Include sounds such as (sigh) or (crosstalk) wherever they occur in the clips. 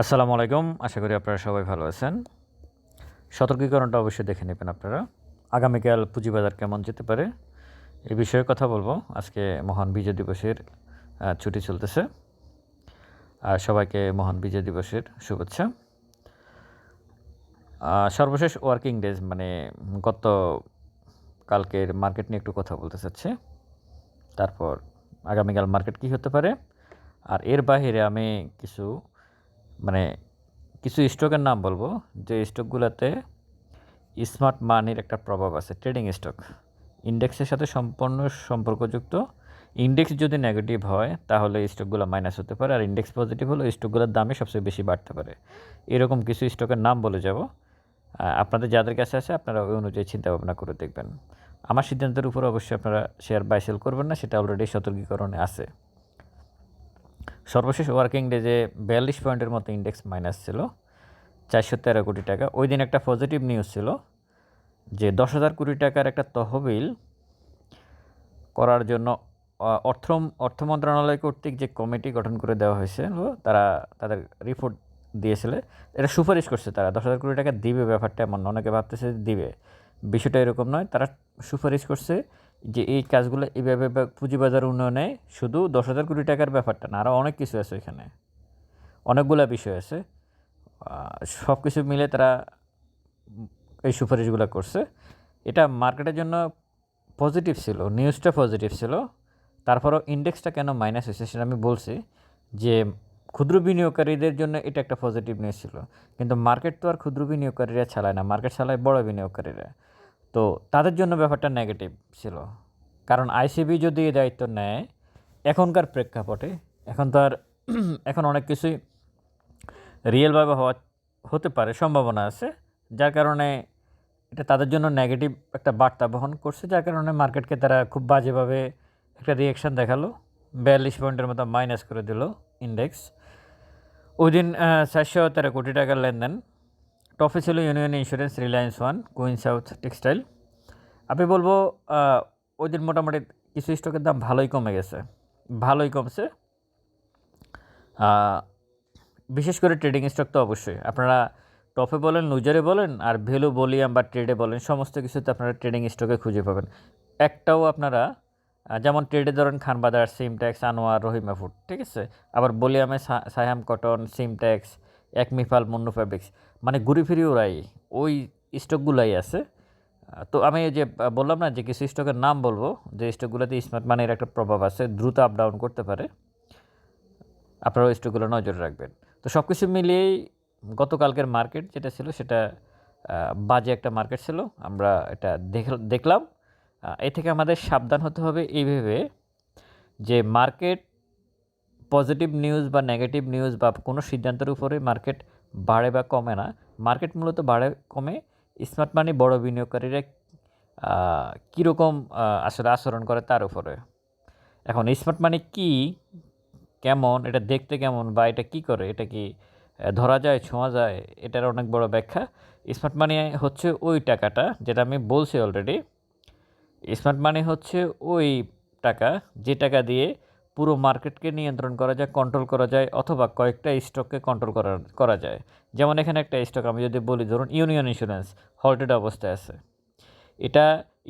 আসসালামু আলাইকুম। আশা করি আপনারা সবাই ভালো আছেন। সতর্কীকরণটা অবশ্যই দেখে নেবেন আপনারা। আগামীকাল পুঁজিবাজার কেমন যেতে পারে এ বিষয়ে কথা বলব। আজকে মহান বিজয় দিবসের ছুটি চলতেছে। আর সবাইকে মহান বিজয় দিবসের শুভেচ্ছা। সর্বশেষ ওয়ার্কিং ডেজ মানে গত কালকের মার্কেট নিয়ে একটু কথা বলতে চাচ্ছি। তারপর আগামীকাল মার্কেট কী হতে পারে? আর এর বাইরে আমি কিছু মানে কিছু স্টকের নাম বলব, যে স্টকগুলোতে স্মার্ট মানির একটা প্রভাব আছে ট্রেডিং স্টক ইন্ডেক্সের সাথে সম্পূর্ণ সম্পর্কযুক্ত। ইন্ডেক্স যদি নেগেটিভ হয়, তাহলে স্টকগুলো মাইনাস হতে পারে, আর ইন্ডেক্স পজিটিভ হলে স্টকগুলোর দামে সবচেয়ে বেশি বাড়তে পারে। এরকম কিছু স্টকের নাম বলে যাব। আপনাদের যাদের কাছে আছে, আপনারা ওই অনুযায়ী চিন্তা ভাবনা করে দেখবেন। আমার সিদ্ধান্তের উপর অবশ্যই আপনারা শেয়ার বাই সেল করবেন না, সেটা অলরেডি সতর্কীকরণে আছে। সর্বশেষ ওয়ার্কিং ডেজে বিয়াল্লিশ পয়েন্টের মতো ইন্ডেক্স মাইনাস ছিল, চারশো তেরো কোটি টাকা। ওই দিন একটা পজিটিভ নিউজ ছিল যে দশ হাজার কোটি টাকার একটা তহবিল করার জন্য অর্থ অর্থ মন্ত্রণালয় কর্তৃক যে কমিটি গঠন করে দেওয়া হয়েছে তারা তাদের রিপোর্ট দিয়েছিল, এটা সুপারিশ করছে তারা। দশ হাজার কোটি টাকা দিবে ব্যাপারটা এমন অনেকে ভাবতেছে যে দিবে। বিষয়টা এরকম নয়। তারা সুপারিশ করছে যে এই কাজগুলো এইভাবে পুঁজিবাজার উন্নয়নে শুধু দশ হাজার কোটি টাকার ব্যাপারটা না আরও অনেক কিছু আছে এখানে। অনেকগুলা বিষয় আছে। সব কিছু মিলে তারা এই সুপারিশগুলো করছে। এটা মার্কেটের জন্য পজিটিভ ছিল, নিউজটা পজিটিভ ছিল। তারপরও ইন্ডেক্সটা কেন মাইনাস হয়েছে সেটা আমি বলছি যে, ক্ষুদ্র বিনিয়োগকারীদের জন্য এটা একটা পজিটিভ নিউজ ছিল। কিন্তু মার্কেট তো আর ক্ষুদ্র বিনিয়োগকারীরা চালায় না, মার্কেট চালায় বড় বিনিয়োগকারীরা। তো তাদের জন্য ব্যাপারটা নেগেটিভ ছিল। কারণ আইসিবি যদি এই দায়িত্ব নেয়, এখনকার প্রেক্ষাপটে এখন তো আর (clears throat) এখন অনেক কিছুই রিয়েলভাবে হওয়া, হতে পারে, সম্ভাবনা আছে, যার কারণে এটা তাদের জন্য নেগেটিভ একটা বার্তা বহন করছে, যার কারণে মার্কেটকে তারা খুব বাজেভাবে একটা রিয়েকশন দেখাল, বিয়াল্লিশ পয়েন্টের মতো মাইনাস করে দিল ইন্ডেক্স ওই দিন চারশো তেরো কোটি টাকার লেনদেন টপে ছিল Union Insurance Reliance One Queen South Textile আমি বলব ওই দিন মোটামুটি কিছু স্টকের দাম ভালোই কমে গেছে। ভালোই কমছে। বিশেষ করে ট্রেডিং স্টক তো অবশ্যই। আপনারা টপে বলেন লুজারে বলেন, আর ভ্যালু ভলিউম বা ট্রেডে বলেন, সমস্ত কিছুতে আপনারা ট্রেডিং স্টকে খুঁজে পাবেন। একটাও আপনারা যেমন ট্রেডে ধরেন খানবাজার সিমট্যাক্স আনোয়ার রহিমা ফুড ঠিক আছে? আবার বলিয়ামে সায়াম কটন সিমট্যাক্স এক মিফাল মুন্নু ফ্যাব্রিক্স মানে ঘুরে ফিরে ওরাই ওই স্টকগুলাই আছে। তো আমি যে বললাম না যে কিছু স্টকের নাম বলব, যে স্টকগুলোতে স্মার্ট মানির একটা প্রভাব আছে, দ্রুত আপ ডাউন করতে পারে। আপনারা ওই স্টকগুলো নজরে রাখবেন। তো সব কিছু মিলিয়েই গতকালকের মার্কেট যেটা ছিল সেটা বাজে একটা মার্কেট ছিল। আমরা এটা দেখ- দেখলাম। এ থেকে আমাদের সাবধান হতে হবে এইভাবে যে মার্কেট পজিটিভ নিউজ বা নেগেটিভ নিউজ বা কোনো সিদ্ধান্তের উপরে মার্কেট বাড়ে বা কমে না মার্কেট মূলত বাড়ে, কমে। স্মার্ট মানি বড় বিনিয়োগকারীরা কীরকম আসলে আচরণ করে তার উপরে। এখন স্মার্ট মানি কি, কেমন, এটা দেখতে কেমন বা এটা কি করে, এটা কি ধরা যায়, ছোঁয়া যায়, এটার অনেক বড় ব্যাখ্যা। স্মার্ট মানি হচ্ছে ওই টাকাটা, যেটা আমি বলছি অলরেডি স্মার্ট মানি হচ্ছে ওই টাকা, যে টাকা দিয়ে পুরো মার্কেটকে নিয়ন্ত্রণ করা যায় কন্ট্রোল করা যায়, অথবা কয়েকটা স্টককে কন্ট্রোল করা করা যায়। যেমন এখানে একটা স্টক আমি যদি বলি, ধরুন ইউনিয়ন ইন্স্যুরেন্স হল্টেড অবস্থায় আছে। এটা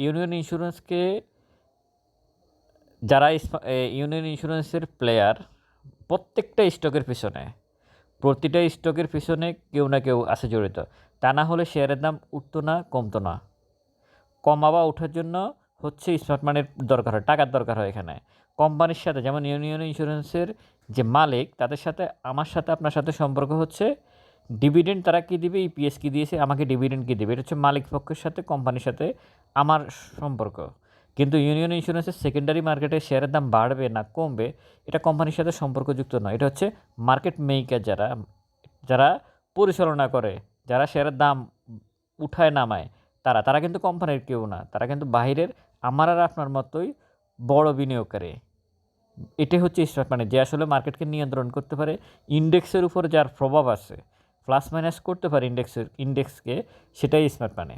ইউনিয়ন ইন্স্যুরেন্সকে যারা ইউনিয়ন ইন্স্যুরেন্সের প্লেয়ার প্রত্যেকটা স্টকের পিছনে, প্রতিটা স্টকের পিছনে কেউ না কেউ আছে জড়িত। তা না হলে শেয়ারের দাম উঠতো না, কমতো না। কমা বা ওঠার জন্য হচ্ছে স্মার্ট মানির দরকার হয়, টাকার দরকার হয় এখানে। কোম্পানির সাথে, যেমন ইউনিয়ন ইন্স্যুরেন্সের যে মালিক, তাদের সাথে, আমার সাথে, আপনার সাথে সম্পর্ক হচ্ছে ডিভিডেন্ড তারা কী দিবে? ইপিএস কী দিয়েছে? আমাকে ডিভিডেন্ড কী দেবে? এটা হচ্ছে মালিক পক্ষের সাথে, কোম্পানির সাথে আমার সম্পর্ক। কিন্তু ইউনিয়ন ইন্স্যুরেন্সের সেকেন্ডারি মার্কেটে শেয়ারের দাম বাড়বে না, কমবে, এটা কোম্পানির সাথে সম্পর্কযুক্ত নয়। এটা হচ্ছে মার্কেট মেকার যারা যারা পরিচালনা করে, যারা শেয়ারের দাম উঠায় নামায়, তারা তারা কিন্তু কোম্পানির কেউ না। তারা কিন্তু বাইরের আমার আর আপনার মতোই বড় বিনিয়োগকারী। এটাই হচ্ছে স্টক মানে যে আসলে মার্কেটকে নিয়ন্ত্রণ করতে পারে ইন্ডেক্সের উপর যার প্রভাব আছে প্লাস মাইনাস করতে পারে ইন্ডেক্সের ইন্ডেক্সকে সেটাই স্মার্ট মানে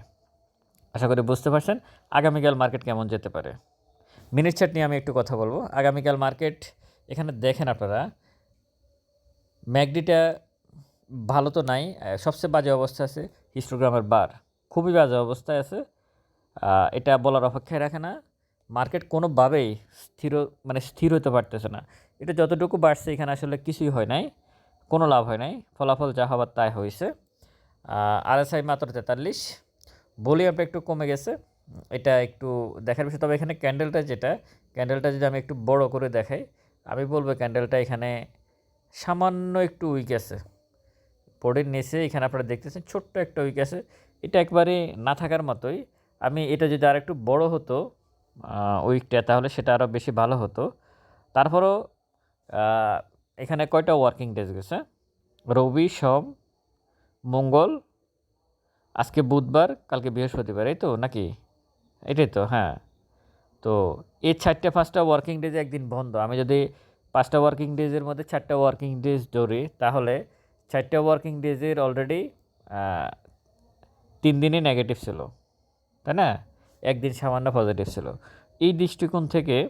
আশা করি বুঝতে পারছেন আগামীকাল মার্কেট কেমন যেতে পারে। মিনিট চার্ট নিয়ে আমি একটু কথা বলব। আগামীকাল মার্কেট এখানে দেখেন আপনারা ম্যাগডিটা ভালো তো নাই সবচেয়ে বাজে অবস্থা আছে হিস্টোগ্রামের বার খুবই বাজে অবস্থায় আছে এটা বলার অপেক্ষায় রাখে না। মার্কেট কোনোভাবেই স্থির মানে স্থির হতে পারতেছে না। এটা যতটুকু বাড়ছে এখানে আসলে কিছুই হয় নাই, কোনো লাভ হয় নাই। ফলাফল যা হবার তাই হয়েছে। আরএসআই মাত্র তেতাল্লিশ ভলিউমটা একটু কমে গেছে। এটা একটু দেখার বিষয়, তবে এখানে ক্যান্ডেলটা যেটা, ক্যান্ডেলটা যদি আমি একটু বড় করে দেখাই, আমি বলব ক্যান্ডেলটা এখানে সামান্য একটু উইক আছে। বোর্ডের নিচে এখানে আপনারা দেখতেছেন ছোট্ট একটা উইক আছে। এটা একবারে না থাকার মতোই। আমি এটা যদি আর একটু বড় হতো উইকটা তাহলে সেটা আরও বেশি ভালো হতো। তারপরও এখানে কয়টা ওয়ার্কিং ডেজ গেছে? রবি, সোম, মঙ্গল, আজকে বুধবার, কালকে বৃহস্পতিবার, এই তো নাকি? এটাই তো হ্যাঁ। তো এই চারটে, পাঁচটা ওয়ার্কিং ডেজ একদিন বন্ধ। আমি যদি পাঁচটা ওয়ার্কিং ডেজের মধ্যে চারটা ওয়ার্কিং ডেজ ধরি, তাহলে চারটা ওয়ার্কিং ডেজের অলরেডি তিন দিনই নেগেটিভ ছিল। তাই না? একদিন সামান্য পজিটিভ ছিল। এই দৃষ্টিকোণ থেকে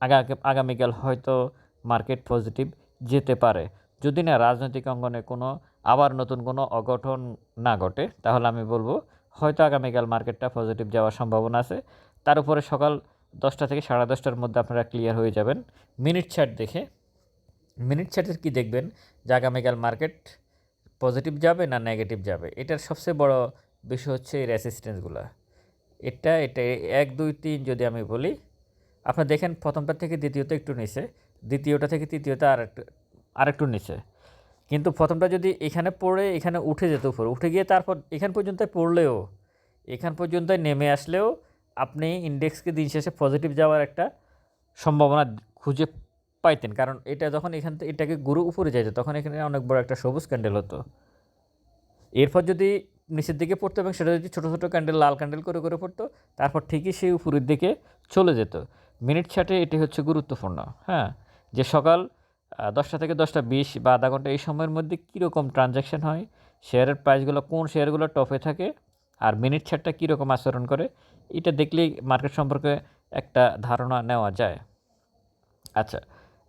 আগা আগামীকাল হয়তো মার্কেট পজিটিভ যেতে পারে। যদি না রাজনৈতিক অঙ্গনে কোনো, আবার নতুন কোনো অঘটন না ঘটে, তাহলে আমি বলব হয়তো আগামীকাল মার্কেটটা পজিটিভ যাওয়ার সম্ভাবনা আছে। তার উপরে সকাল দশটা থেকে সাড়ে দশটার মধ্যে আপনারা ক্লিয়ার হয়ে যাবেন। মিনিট চার্ট দেখে মিনিট চার্টের কি দেখবেন? যে আগামীকাল মার্কেট পজিটিভ যাবে না নেগেটিভ যাবে? এটার সবচেয়ে বড় বিষয় হচ্ছে এই রেসিস্টেন্সগুলো এটা এটা, এক, দুই, তিন যদি আমি বলি আপনার দেখেন প্রথমটা থেকে দ্বিতীয়টা একটু নিচে, দ্বিতীয়টা থেকে তৃতীয়টা আর একটু আরেকটু নিচে। কিন্তু প্রথমটা যদি এখানে পড়ে, এখানে উঠে যেত উপরে, উঠে গিয়ে তারপর এখান পর্যন্ত পড়লেও, এখান পর্যন্ত নেমে আসলেও আপনি ইন্ডেক্সকে দিন শেষে পজিটিভ যাওয়ার একটা সম্ভাবনা খুঁজে পাইতেন। কারণ এটা যখন এখান থেকে, এটাকে গুরু উপরে যাইতো, তখন এখানে অনেক বড় একটা সবুজ ক্যান্ডেল হতো। এরপর যদি নিচের দিকে পড়তো এবং সেটা যদি ছোটো ছোটো ক্যান্ডেল লাল ক্যান্ডেল করে করে পড়তো, তারপর ঠিকই সেই উপরের দিকে চলে যেত। মিনিট ছাটে এটি হচ্ছে গুরুত্বপূর্ণ হ্যাঁ? যে সকাল দশটা থেকে দশটা বিশ বা আধা ঘণ্টা এই সময়ের মধ্যে কীরকম ট্রানজ্যাকশন হয় শেয়ারের প্রাইসগুলো কোন শেয়ারগুলো টপে থাকে, আর মিনিট ছাটটা কীরকম আচরণ করে, এটা দেখলেই মার্কেট সম্পর্কে একটা ধারণা নেওয়া যায়। আচ্ছা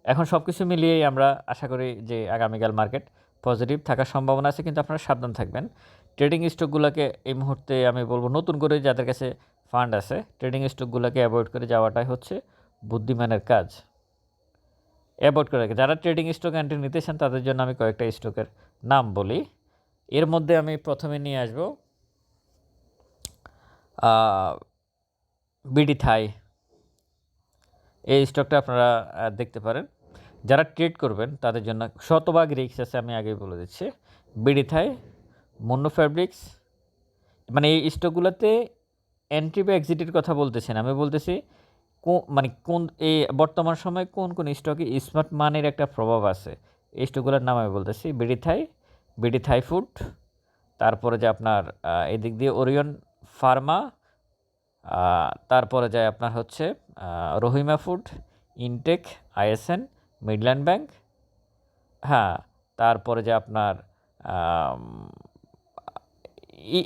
এখন সব কিছু মিলিয়েই আমরা আশা করি যে আগামীকাল মার্কেট পজিটিভ থাকার সম্ভাবনা আছে, কিন্তু আপনারা সাবধান থাকবেন। ট্রেডিং স্টকগুলোকে এই মুহূর্তে আমি বলব নতুন করে যাদের কাছে ফান্ড আছে ট্রেডিং স্টকগুলোকে অ্যাভয়েড করে যাওয়াটাই হচ্ছে বুদ্ধিমানের কাজ। অ্যাভয়েড করে যারা ট্রেডিং স্টক এন্ট্রি নিতে চান, তাদের জন্য আমি কয়েকটা স্টকের নাম বলি। এর মধ্যে আমি প্রথমে নিয়ে আসব বিডি থাই। এই স্টকটা আপনারা দেখতে পারেন। যারা ট্রেড করবেন, তাদের জন্য শতভাগ রিক্স আছে, আমি আগেই বলে দিচ্ছি। বিডি থাই মুন্নো ফ্যাব্রিক্স মানে এই স্টকগুলোতে এন্ট্রি বা এক্সিটের কথা বলতেছেন আমি বলতেছি মানে কোন, এই বর্তমান সময়ে কোন কোন স্টকে স্মার্ট মানির একটা প্রভাব আছে। এই স্টকগুলোর নাম আমি বলতেছি BD Thai BD Thai food তারপরে যে আপনার এদিক দিয়ে ওরিয়ন ফার্মা তারপরে যায় আপনার হচ্ছে Rahima food Intech ISN Midland Bank হ্যাঁ তারপরে যে আপনার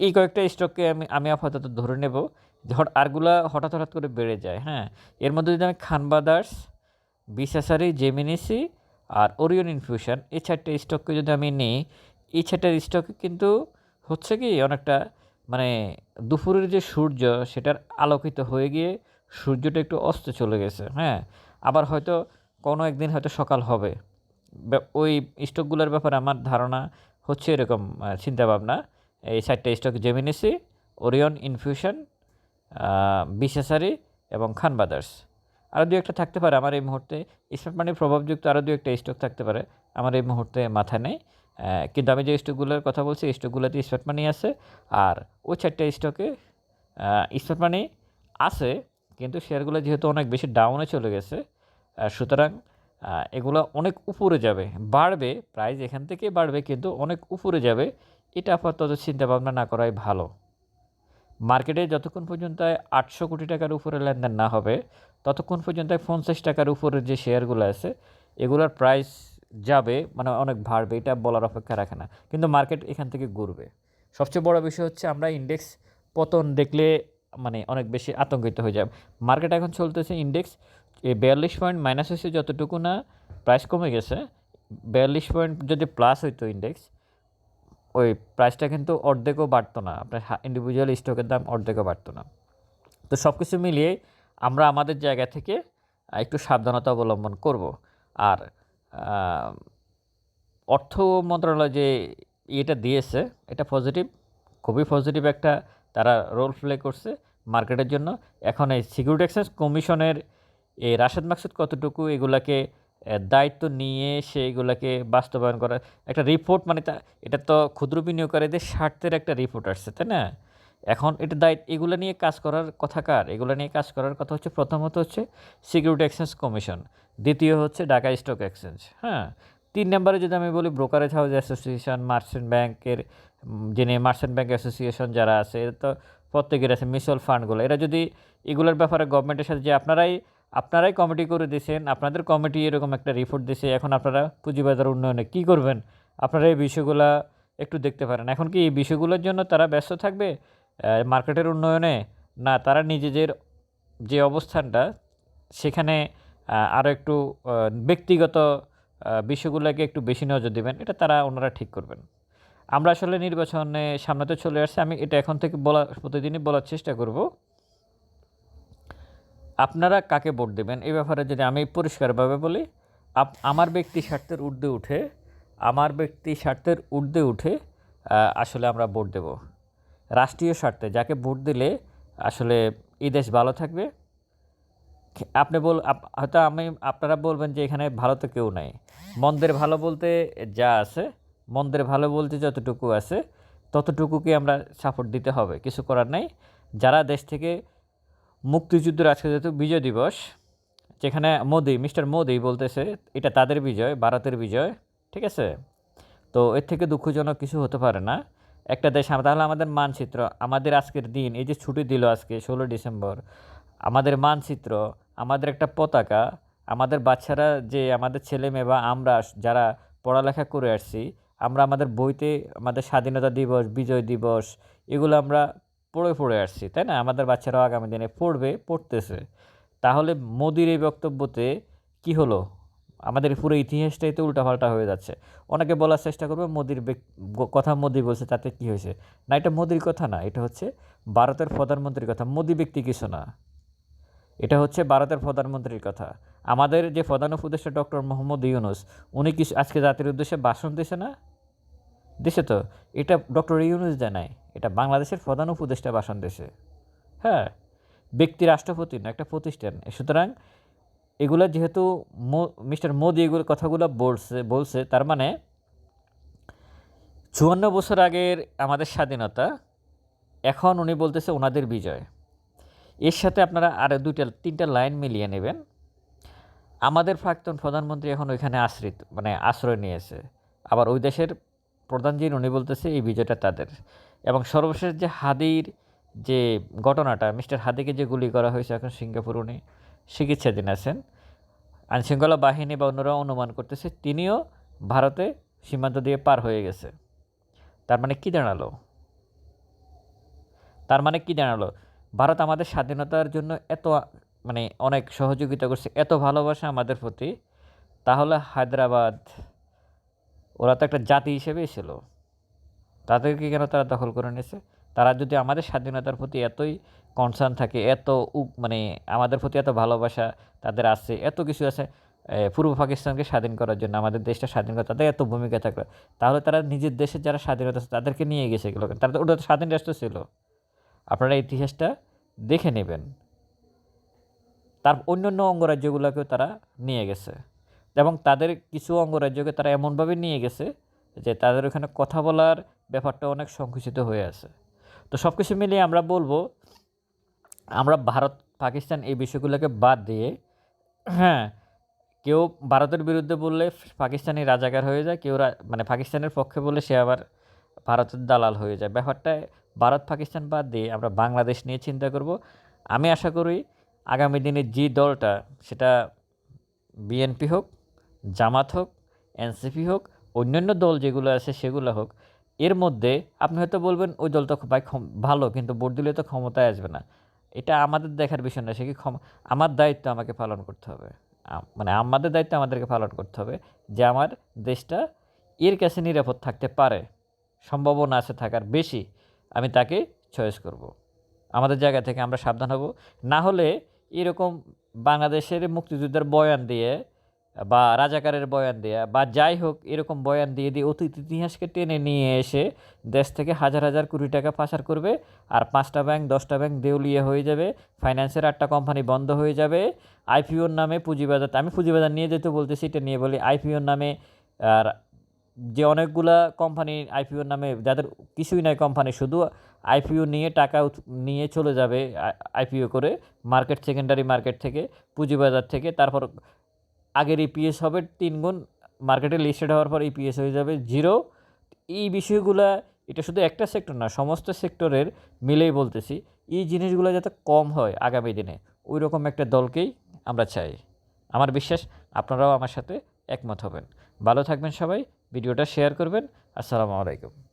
এই কয়েকটা স্টককে আমি আমি আপাতত ধরে নেব। আরগুলা হঠাৎ হঠাৎ করে বেড়ে যায় হ্যাঁ? এর মধ্যে যদি আমি খান ব্রাদার্স বিসাসারি জেমিনিসি আর ওরিয়ন ইনফিউশন এই চারটে স্টককে যদি আমি নিই, এই চারটার স্টকে কিন্তু হচ্ছে কি অনেকটা মানে দুপুরের যে সূর্য সেটার আলোকিত হয়ে গিয়ে সূর্যটা একটু অস্ত চলে গেছে হ্যাঁ? আবার হয়তো কোনো একদিন হয়তো সকাল হবে। ওই স্টকগুলোর ব্যাপারে আমার ধারণা হচ্ছে এরকম চিন্তাভাবনা। এই চারটে stock Gemini Sea Orion infusion বিশেষারি এবং খান ব্রাদার্স আরও দু একটা থাকতে পারে আমার এই মুহূর্তে। স্মার্ট মানির প্রভাবযুক্ত আরও দু একটা স্টক থাকতে পারে আমার এই মুহূর্তে মাথা নেই। কিন্তু আমি যে স্টকগুলোর কথা বলছি, স্টকগুলোতে স্মার্ট মানি আছে আর ওই চারটে স্টকে স্মার্ট মানি আছে, কিন্তু শেয়ারগুলো যেহেতু অনেক বেশি ডাউনে চলে গেছে সুতরাং এগুলো অনেক উপরে যাবে। বাড়বে প্রাইস এখান থেকে বাড়বে, কিন্তু অনেক উপরে যাবে। এটা আপাতত চিন্তা ভাবনা না করাই ভালো। মার্কেটে যতক্ষণ পর্যন্ত আটশো কোটি টাকার উপরে লেনদেন না হবে, ততক্ষণ পর্যন্ত পঞ্চাশ টাকার উপরে যে শেয়ারগুলো আছে, এগুলোর প্রাইস যাবে মানে অনেক বাড়বে, এটা বলার অপেক্ষা রাখে না। কিন্তু মার্কেট এখান থেকে ঘুরবে। সবচেয়ে বড় বিষয় হচ্ছে আমরা ইন্ডেক্স পতন দেখলে মানে অনেক বেশি আতঙ্কিত হয়ে যাবে। মার্কেট এখন চলতেছে ইন্ডেক্স এই বিয়াল্লিশ পয়েন্ট মাইনাস হয়েছে যতটুকু না প্রাইস কমে গেছে। বিয়াল্লিশ পয়েন্ট যদি প্লাস হইতো ইন্ডেক্স ওই প্রাইসটা কিন্তু অর্ধেকও বাড়তো না। আপনার ইন্ডিভিজুয়াল স্টকের দাম অর্ধেকও বাড়তো না। তো সব কিছু মিলিয়ে আমরা আমাদের জায়গা থেকে একটু সাবধানতা অবলম্বন করব। আর অর্থ মন্ত্রণালয় যে ইয়েটা দিয়েছে, এটা পজিটিভ খুবই পজিটিভ একটা, তারা রোল প্লে করছে মার্কেটের জন্য। এখন এই সিকিউরিটি এক্সচেঞ্জ কমিশনের এই রাশেদ মাকসুদ কতটুকু এগুলাকে দায়িত্ব নিয়ে সে এগুলাকে বাস্তবায়ন করার একটা রিপোর্ট মানে তা, এটা তো ক্ষুদ্র বিনিয়োগকারীদের স্বার্থের একটা রিপোর্ট আসছে, তাই না? এখন এটা দায়িত্ব এগুলো নিয়ে কাজ করার কথা কার? এগুলো নিয়ে কাজ করার কথা হচ্ছে, প্রথমত হচ্ছে সিকিউরিটি এক্সচেঞ্জ কমিশন দ্বিতীয় হচ্ছে ঢাকা স্টক এক্সচেঞ্জ হ্যাঁ? তিন নম্বরে যদি আমি বলি ব্রোকারেজ হাউস অ্যাসোসিয়েশন মার্চেন্ট ব্যাংকের যিনি মার্চেন্ট ব্যাংক অ্যাসোসিয়েশন যারা আছে, এরা তো প্রত্যেকের আছে মিউচুয়াল ফান্ডগুলো এরা যদি এগুলোর ব্যাপারে গভর্নমেন্টের সাথে যে আপনারাই আপনারাই কমিটি করে দিয়েছেন আপনাদের কমিটি এরকম একটা রিপোর্ট দিয়েছে এখন আপনারা পুঁজিবাজার উন্নয়নে কী করবেন? আপনারা এই বিষয়গুলো একটু দেখতে পারেন। এখন কি এই বিষয়গুলোর জন্য তারা ব্যস্ত থাকবে? মার্কেটের উন্নয়নে? না, তারা নিজেদের যে অবস্থানটা, সেখানে আরও একটু ব্যক্তিগত বিষয়গুলোকে একটু বেশি নজর দেবেন, এটা তারা, ওনারা ঠিক করবেন। আমরা আসলে নির্বাচনে সামনে তো চলে আসছে, আমি এটা এখন থেকে বলা প্রতিদিনই বলার চেষ্টা করব। আপনারা কাকে ভোট দেবেন? এই ব্যাপারে যদি আমি পরিষ্কারভাবে বলি আমার ব্যক্তি স্বার্থের ঊর্ধ্বে উঠে, আমার ব্যক্তি স্বার্থের ঊর্ধ্বে উঠে আসলে আমরা ভোট দেব। রাষ্ট্রীয় স্বার্থে যাকে ভোট দিলে আসলে এই দেশ ভালো থাকবে। আপনি বল হয়তো আমি, আপনারা বলবেন যে এখানে ভালো তো কেউ নাই। মন্দের ভালো বলতে যা আছে, মন্দের ভালো বলতে যতটুকু আছে, ততটুকুকে আমরা সাপোর্ট দিতে হবে। কিছু করার নাই। যারা দেশ থেকে মুক্তিযুদ্ধের আজকে যেহেতু বিজয় দিবস, যেখানে মোদি, মিস্টার মোদি বলতেছে, এটা তাদের বিজয়, ভারতের বিজয়, ঠিক আছে? তো এর থেকে দুঃখজনক কিছু হতে পারে না। একটা দেশ তাহলে আমাদের মানচিত্র, আমাদের আজকের দিন, এই যে ছুটি দিল আজকে, ষোলো ডিসেম্বর, আমাদের মানচিত্র, আমাদের একটা পতাকা, আমাদের বাচ্চারা যে আমাদের ছেলে মেয়ে বা আমরা যারা পড়ালেখা করে আসছি, আমরা আমাদের বইতে আমাদের স্বাধীনতা দিবস, বিজয় দিবস, এগুলো আমরা পড়ে পড়ে আসছি, তাই না? আমাদের বাচ্চারাও আগামী দিনে পড়বে, পড়তেছে। তাহলে মোদির এই বক্তব্যতে কি হলো? আমাদের পুরো ইতিহাসটাই তো উল্টাপাল্টা হয়ে যাচ্ছে। অনেকে বলার চেষ্টা করবে মোদির কথা মোদি বলছে, তাতে কি হয়েছে? না, এটা মোদির কথা না, এটা হচ্ছে ভারতের প্রধানমন্ত্রীর কথা। মোদি ব্যক্তি কিছু না। এটা হচ্ছে ভারতের প্রধানমন্ত্রীর কথা। আমাদের যে প্রধান উপদেষ্টা ডক্টর মোহাম্মদ ইউনুস, উনি কিছু আজকে জাতির উদ্দেশ্যে ভাষণ দিছে না? দিছে তো? এটা ডক্টর ইউনুস নাই এটা বাংলাদেশের প্রধান উপদেষ্টা ভাষণ দেশে। হ্যাঁ ব্যক্তি, রাষ্ট্রপতি না, একটা প্রতিষ্ঠান। সুতরাং এগুলো যেহেতু মিস্টার মোদি এগুলো কথাগুলো বলছে বলছে, তার মানে চুয়ান্ন বছর আগের আমাদের স্বাধীনতা, এখন উনি বলতেছে ওনাদের বিজয়। এর সাথে আপনারা আরও দুইটা, তিনটা লাইন মিলিয়ে নেবেন। আমাদের প্রাক্তন প্রধানমন্ত্রী এখন ওইখানে আশ্রিত মানে আশ্রয় নিয়েছে। আবার ওই দেশের প্রধান যিনি, উনি বলতেছে এই বিজয়টা তাদের। এবং সর্বশেষ যে হাদির যে ঘটনাটা, মিস্টার হাদিকে যে গুলি করা হয়েছে এখন সিঙ্গাপুর উনি চিকিৎসাধীন আছেন। আইনশৃঙ্খলা বাহিনী বা অন্যরা অনুমান করতেছে তিনিও ভারতে সীমান্ত দিয়ে পার হয়ে গেছে। তার মানে কি দাঁড়াল? তার মানে কি দাঁড়াল? ভারত আমাদের স্বাধীনতার জন্য এত মানে অনেক সহযোগিতা করছে, এত ভালোবাসা আমাদের প্রতি, তাহলে হায়দ্রাবাদ, ওরা তো একটা জাতি হিসেবেই ছিল। তাদেরকে কেন তারা দখল করে নিয়েছে তারা যদি আমাদের স্বাধীনতার প্রতি এতই কনসার্ন থাকে, এত মানে আমাদের প্রতি এত ভালোবাসা তাদের আছে, এত কিছু আছে পূর্ব পাকিস্তানকে স্বাধীন করার জন্য, আমাদের দেশটা স্বাধীন করা তাদের এত ভূমিকা থাকল, তাহলে তারা নিজের দেশের যারা স্বাধীনতা আছে তাদেরকে নিয়ে গেছে এগুলো তারা ওটা স্বাধীন রাষ্ট্র ছিল। আপনারা ইতিহাসটা দেখে নেবেন। তার অন্যান্য অঙ্গরাজ্যগুলোকেও তারা নিয়ে গেছে। এবং তাদের কিছু অঙ্গরাজ্যকে তারা এমনভাবে নিয়ে গেছে যে তাদের ওখানে কথা বলার ব্যাপারটা অনেক সংকুচিত হয়ে আছে। তো সব কিছু মিলিয়ে আমরা বলব, আমরা ভারত, পাকিস্তান এই বিষয়গুলোকে বাদ দিয়ে হ্যাঁ কেউ ভারতের বিরুদ্ধে বললে পাকিস্তানি রাজাকার হয়ে যায়, কেউ মানে পাকিস্তানের পক্ষে বললে সে আবার ভারতের দালাল হয়ে যায়। ব্যাপারটা ভারত, পাকিস্তান বাদ দিয়ে আমরা বাংলাদেশ নিয়ে চিন্তা করব। আমি আশা করি আগামী দিনে যে দলটা, সেটা বিএনপি হোক, জামাত হোক, এনসিপি হোক অন্যান্য দল যেগুলো আছে সেগুলো হোক, এর মধ্যে আপনি হয়তো বলবেন ওই দল তো ভাই ভালো, কিন্তু ভোট দিলে তো ক্ষমতায় আসবে না। এটা আমাদের দেখার বিষয় না, সে কি আমার দায়িত্ব আমাকে পালন করতে হবে। মানে আমাদের দায়িত্ব আমাদেরকে পালন করতে হবে যে আমার দেশটা এর কাছে নিরাপদ থাকতে পারে, সম্ভাবনা আছে থাকার বেশি, আমি তাকে চয়েস করব। আমাদের জায়গা থেকে আমরা সাবধান হব। না হলে এরকম বাংলাদেশের মুক্তিযুদ্ধের বয়ান দিয়ে বা রাজাকারের বয়ান দেয়া বা যাই হোক এরকম বয়ান দিয়ে দিয়ে অতীত ইতিহাসকে টেনে নিয়ে এসে দেশ থেকে হাজার হাজার কোটি টাকা পাচার করবে আর পাঁচটা ব্যাংক, দশটা ব্যাংক দেউলিয়া হয়ে যাবে ফাইন্যান্সের আটটা কোম্পানি বন্ধ হয়ে যাবে। আইপিওর নামে পুঁজিবাজার আমি পুঁজিবাজার নিয়ে যেতে বলতেছি, এটা নিয়ে বলি আইপিওর নামে আর যে অনেকগুলা কোম্পানি আইপিওর নামে, যাদের কিছুই নাই কোম্পানি শুধু আইপিও নিয়ে টাকা নিয়ে চলে যাবে আইপিও করে মার্কেট সেকেন্ডারি মার্কেট থেকে, পুঁজিবাজার থেকে, তারপর আগের ইপিএস হবে তিন গুণ মার্কেটে লিস্টেড হওয়ার পর ইপিএস হয়ে যাবে জিরো এই বিষয়গুলা, এটা শুধু একটা সেক্টর না, সমস্ত সেক্টরের মিলেই বলতেছি, এই জিনিসগুলো যাতে কম হয় আগামী দিনে ওই রকম একটা দলকেই আমরা চাই। আমার বিশ্বাস, আপনারাও আমার সাথে একমত হবেন। ভালো থাকবেন সবাই, ভিডিওটা শেয়ার করবেন। আসসালামু আলাইকুম।